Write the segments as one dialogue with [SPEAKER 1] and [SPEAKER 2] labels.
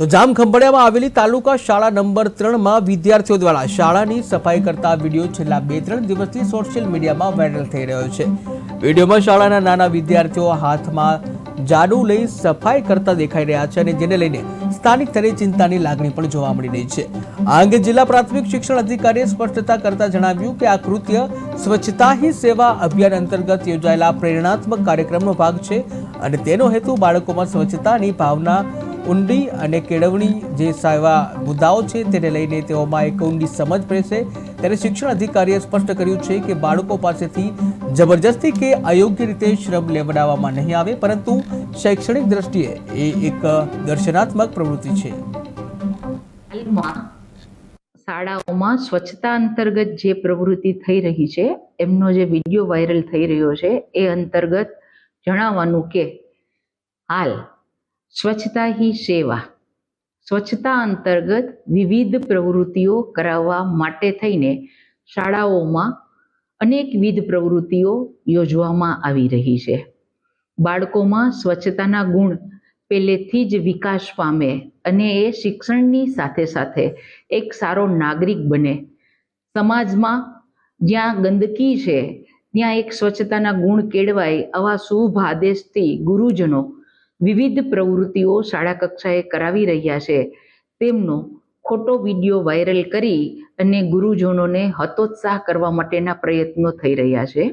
[SPEAKER 1] તો જામખંભાળિયામાં આવેલી તાલુકા શાળા નંબર ત્રણમાં વિદ્યાર્થીઓ દ્વારા શાળાની સફાઈ કરતા વીડિયો છેલ્લા બે ત્રણ દિવસથી સોશિયલ મીડિયામાં વાયરલ થઈ રહ્યો છે. વિડીયોમાં શાળાના નાના વિદ્યાર્થીઓ હાથમાં જાડુ લઈ સફાઈ કરતા દેખાઈ રહ્યા છે અને જેને લઈને સ્થાનિક સ્તરે ચિંતાની લાગણી પણ જોવા મળી રહી છે. આ અંગે જિલ્લા પ્રાથમિક શિક્ષણ અધિકારીએ સ્પષ્ટતા કરતા જણાવ્યું કે આ કૃત્ય સ્વચ્છતા હી સેવા અભિયાન અંતર્ગત યોજાયેલા પ્રેરણાત્મક કાર્યક્રમનો ભાગ છે અને તેનો હેતુ બાળકોમાં સ્વચ્છતાની ભાવના ઊંડી અને કેળવણી જે સેવા મુદ્દાઓ છે તેને લઈને તેઓમાં એક ઊંડી સમજ પડશે ત્યારે શિક્ષણ અધિકારીએ સ્પષ્ટ કર્યું છે કે બાળકો પાસેથી જબરજસ્તી કે અયોગ્ય રીતે શ્રમ લેવડાવવામાં નહીં આવે, પરંતુ શૈક્ષણિક દ્રષ્ટિએ એ એક દર્શનાત્મક પ્રવૃત્તિ છે.
[SPEAKER 2] શાળાઓમાં સ્વચ્છતા અંતર્ગત જે પ્રવૃત્તિ થઈ રહી છે, એમનો જે વીડિયો વાયરલ થઈ રહ્યો છે, એ અંતર્ગત જણાવવાનું કે હાલ સ્વચ્છતા હી સેવા. સ્વચ્છતા અંતર્ગત વિવિધ પ્રવૃત્તિઓ કરાવવા માટે થઈને શાળાઓમાં અનેકવિધ પ્રવૃત્તિઓ યોજવામાં આવી રહી છે. બાળકોમાં સ્વચ્છતાના ગુણ પહેલેથી જ વિકાસ પામે અને એ શિક્ષણની સાથે સાથે એક સારો નાગરિક બને. સમાજમાં જ્યાં ગંદકી છે, ત્યાં એક સ્વચ્છતાના ગુણ કેળવાય આવા શુભ આદેશથી ગુરુજનો વિવિધ પ્રવૃત્તિઓ શાળા કક્ષાએ કરાવી રહ્યા છે. તેમનો ખોટો વીડિયો વાયરલ કરી અને ગુરુજનોને હતોત્સાહ કરવા માટેના પ્રયત્નો થઈ રહ્યા છે.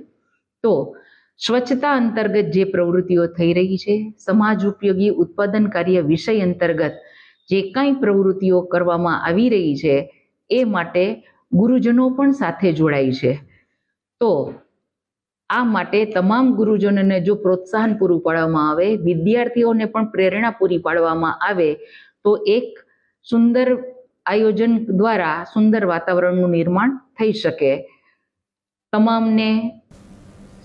[SPEAKER 2] તો સ્વચ્છતા અંતર્ગત જે પ્રવૃત્તિઓ થઈ રહી છે, સમાજ ઉપયોગી ઉત્પાદન કાર્ય વિષય અંતર્ગત જે કાંઈ પ્રવૃત્તિઓ કરવામાં આવી રહી છે, એ માટે ગુરુજનો પણ સાથે જોડાય છે. તો આ માટે તમામ ગુરુજનોને જો પ્રોત્સાહન પૂરું પાડવામાં આવે, વિદ્યાર્થીઓને પણ પ્રેરણા પૂરી પાડવામાં આવે, તો એક સુંદર આયોજન દ્વારા સુંદર વાતાવરણનું નિર્માણ થઈ શકે. તમામને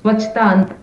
[SPEAKER 2] સ્વચ્છતા